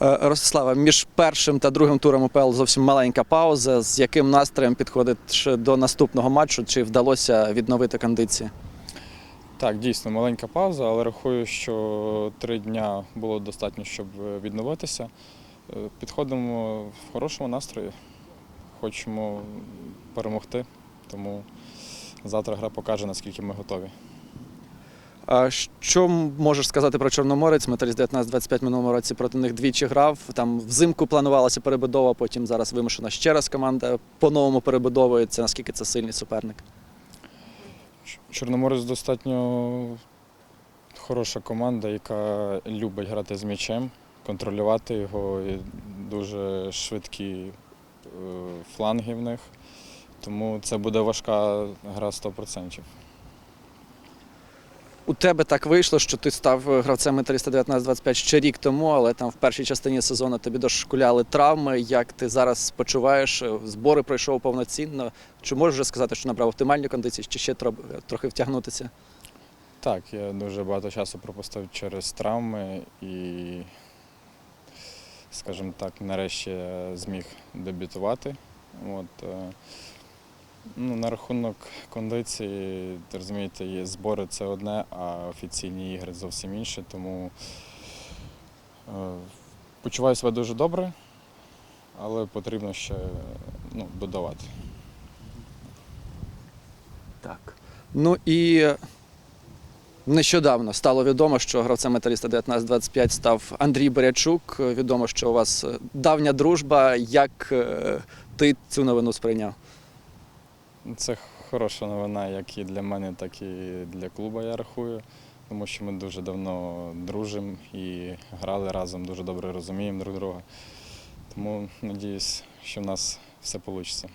Ростислава, між першим та другим туром УПЛ зовсім маленька пауза. З яким настроєм підходиш до наступного матчу? Чи вдалося відновити кондиції? Так, дійсно маленька пауза, але рахую, що три дня було достатньо, щоб е, відновитися. Е, Підходимо в хорошому настрої, хочемо перемогти, тому завтра гра покаже, наскільки ми готові. Що можеш сказати про Чорноморець? Металіст 19-25 минулому році проти них двічі грав. Там взимку планувалася перебудова, потім зараз вимушена ще раз команда по-новому перебудовується. Наскільки це сильний суперник? Чорноморець достатньо хороша команда, яка любить грати з м'ячем, контролювати його. І дуже швидкі е, фланги в них. Тому це буде важка гра 100%. У тебе так вийшло, що ти став гравцем металіста 19-25 ще рік тому, але там в першій частині сезону тобі дошкуляли травми. Як ти зараз почуваєш? Збори пройшов повноцінно. Чи можеш вже сказати, що набрав оптимальні кондиції, чи ще трохи втягнутися? Так, я дуже багато часу пропустив через травми і, скажімо так, нарешті зміг дебютувати. От, е, ну, на рахунок кондиції, розумієте, є збори це одне, а офіційні ігри зовсім інше. Тому е, почуваю себе дуже добре, але потрібно ще ну, додавати. Так. Ну і нещодавно стало відомо, що гравцем металіста 19-25 став Андрій Борячук. Відомо, що у вас давня дружба. Як е, ти цю новину сприйняв? Це хороша новина, як і для мене, так і для клубу, я рахую. Тому що ми дуже давно дружимо і грали разом, дуже добре розуміємо друг друга. Тому надіюсь, що в нас все вийде.